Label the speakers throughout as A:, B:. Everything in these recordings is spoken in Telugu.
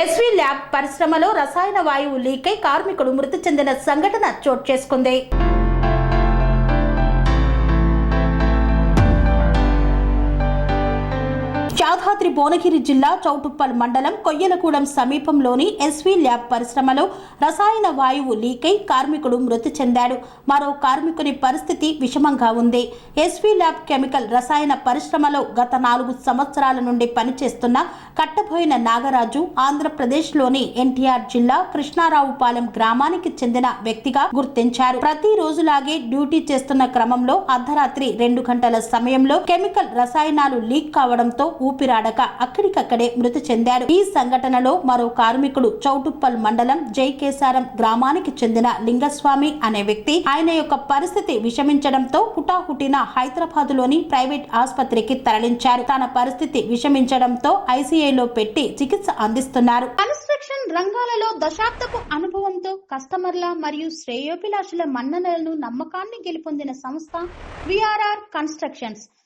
A: ఎస్వి ల్యాబ్ పరిశ్రమలో రసాయన వాయువు లీకై కార్మికుడు మృతి చెందిన సంఘటన చోటు చేసుకుంది. యాదాద్రి భువనగిరి జిల్లా చౌటుప్పల్ మండలం కొయ్యలగూడెం సమీపంలోని ఎస్వి ల్యాబ్ పరిశ్రమలో రసాయన వాయువు లీకై కార్మికుడు మృతి చెందాడు. మరో కార్మికుని పరిస్థితి విషమంగా ఉంది. ఎస్వి ల్యాబ్ కెమికల్ రసాయన పరిశ్రమలో గత నాలుగు సంవత్సరాల నుండి పనిచేస్తున్న కట్టబోయిన నాగరాజు ఆంధ్రప్రదేశ్లోని ఎన్టీఆర్ జిల్లా కృష్ణారావుపాలెం గ్రామానికి చెందిన వ్యక్తిగా గుర్తించారు. ప్రతి రోజులాగే డ్యూటీ చేస్తున్న క్రమంలో అర్ధరాత్రి రెండు గంటల సమయంలో కెమికల్ రసాయనాలు లీక్ కావడంతో ఊపిరాడక అక్కడికక్కడే మృతి చెందారు ఈ సంఘటనలో మరో కార్మికుడు చౌటుప్పల్ మండలం జైకేసారం గ్రామానికి చెందిన లింగస్వామి అనే వ్యక్తి ఆయన యొక్క పరిస్థితి విషమించడంతో హుటాహుటిన హైదరాబాద్లోని ప్రైవేట్ ఆసుపత్రికి తరలించారు. తన పరిస్థితి విషమించడంతో ఐసీఐలో పెట్టి చికిత్స అందిస్తున్నారు.
B: కన్స్ట్రక్షన్ రంగాలలో దశాబ్దపు అనుభవంతో కస్టమర్ల మరియు శ్రేయోభిలాషుల మన్ననలను నమ్మకాన్ని గెలుపొందిన సంస్థ VRR constructions.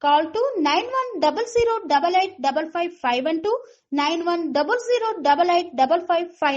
B: Call to 9100 double eight double five five five.